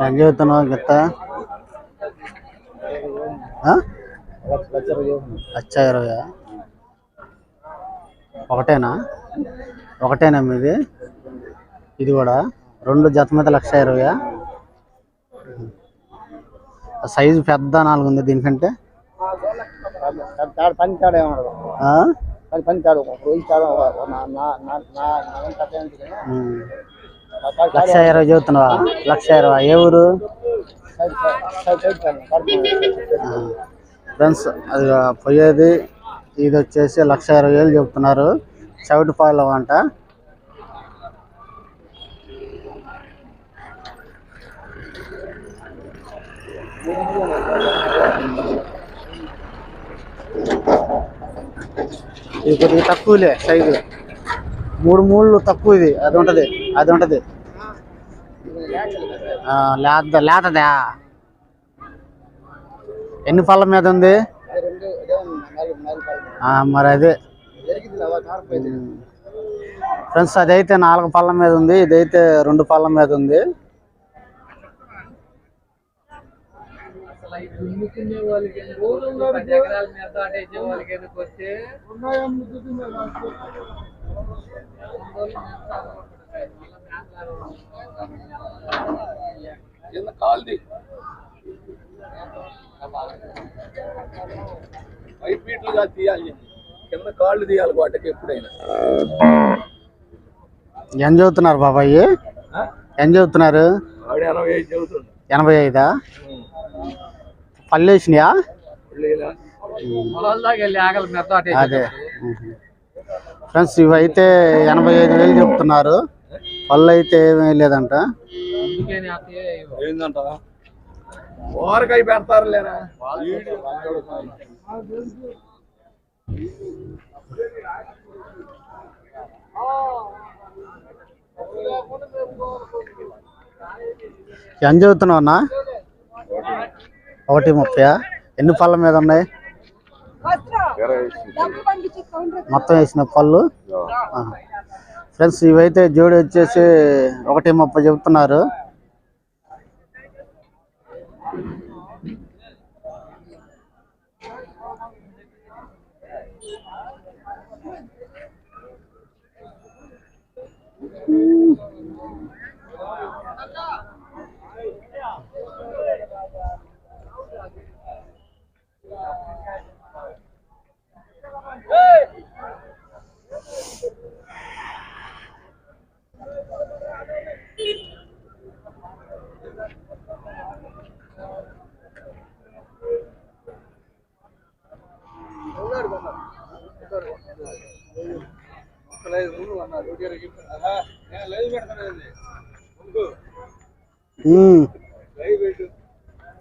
ఏం గిత్త? లక్ష ఇరవై ఒకటేనా? ఒకటేనా మీది? ఇది కూడా? రెండు జత మీద లక్ష ఇరవై సైజు పెద్ద నాలుగు ఉంది దీనికంటే? పని లక్ష ఇరవై చదువుతున్నావా? లక్ష ఇరవై. ఏ ఊరు? ఫ్రెండ్స్ అది పోయేది. ఇది వచ్చేసి లక్ష ఇరవై వేలు చెప్తున్నారు. చవిటి పాయలు అంట ఇది కొద్దిగా తక్కువలే సైజు. మూడు మూడు తక్కువ ఇది. అది ఉంటది అది ఉంటది. లేత లేతదా? ఎన్ని పళ్ళ మీద ఉంది? మరి అదే. ఫ్రెండ్స్ అదైతే నాలుగు పళ్ళ మీద ఉంది. ఇదైతే రెండు పళ్ళ మీద ఉంది. కింద కాలుది? ఫీట్లుగా తీయాలి. కింద కాళ్ళు తీయాలి వాటికి ఎప్పుడైనా. ఏం చదువుతున్నారు బాబాయ్? ఏం చదువుతున్నారు? ఎనభై ఐదు పళ్ళు వేసినాయా? అదే. ఫ్రెండ్స్ ఇవి అయితే ఎనభై ఐదు వేలు చెప్తున్నారు. పళ్ళు అయితే ఏమీ లేదంట. ఏందంట ఓరకాయ పెడతారు లేరా ఏం చదువుతున్నావు అన్న? ఒకటి ముప్పై ఎన్ని పళ్ళ మీద ఉన్నాయి? మొత్తం వేసిన పళ్ళు? ఫ్రెండ్స్ ఇవైతే జోడి వచ్చేసి ఒకటి ముప్పై చెబుతున్నారు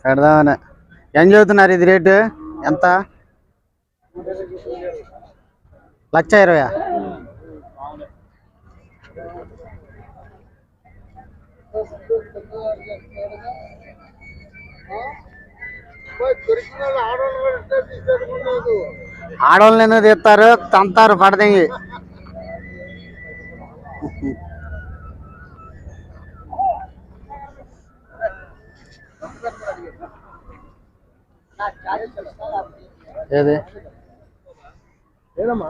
పెడదామని. ఏం చదువుతున్నారు ఇది రేటు? ఎంత? లక్ష ఇరవై దొరికిన వాళ్ళు ఆడవాళ్ళు తీస్తారు? తంతారు పడదంగి ఏది? ఏదమ్మా?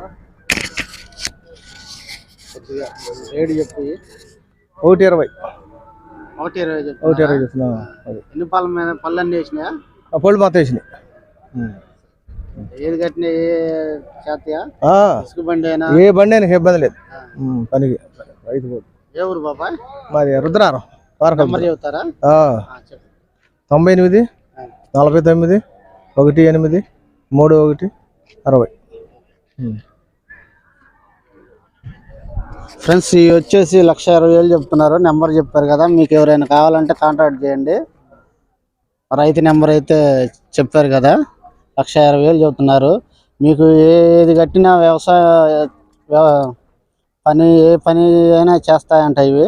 రేటు చెప్పి. ఒకటి ఇరవై. ఒకటి ఇరవై ఒకటి ఇరవై అది. ఎన్ని పళ్ళ మీద పళ్ళు అన్ని వేసినాయా పళ్ళు మాత్రం వేసినాయి. ఏది కట్టిన ఏ బండి అయినా? ఏ బండి అయినా ఇబ్బంది లేదు. పనికి. రైతు. ఏ ఊరు బాబాయ్ మాది రుద్రారం ఆ, చెప్పు. తొంభై ఎనిమిది నలభై తొమ్మిది ఒకటి ఎనిమిది మూడు ఒకటి అరవై. ఫ్రెండ్స్ ఇవి వచ్చేసి లక్ష ఇరవై వేలు చెప్తున్నారు. నెంబర్ చెప్పారు కదా మీకు ఎవరైనా కావాలంటే కాంటాక్ట్ చేయండి. రైతు నెంబర్ అయితే చెప్పారు కదా లక్ష ఇరవై వేలు చెప్తున్నారు. మీకు ఏది కట్టినా వ్యవసాయ వ్య- పని ఏ పని అయినా చేస్తాయంట ఇవి.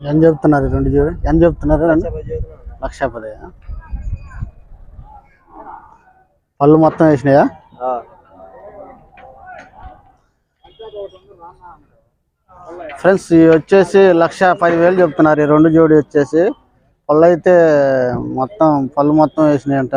ఏం చెప్తున్నారు రెండు చూడు ఏం చెప్తున్నారు? లక్ష పది పళ్ళు మొత్తం వేసినాయా? ఫ్రెండ్స్ వచ్చేసి లక్ష పదివేలు చెప్తున్నారు. ఈ రెండు జోడి వచ్చేసి పళ్ళు అయితే మొత్తం పళ్ళు మొత్తం వేసినాయంట.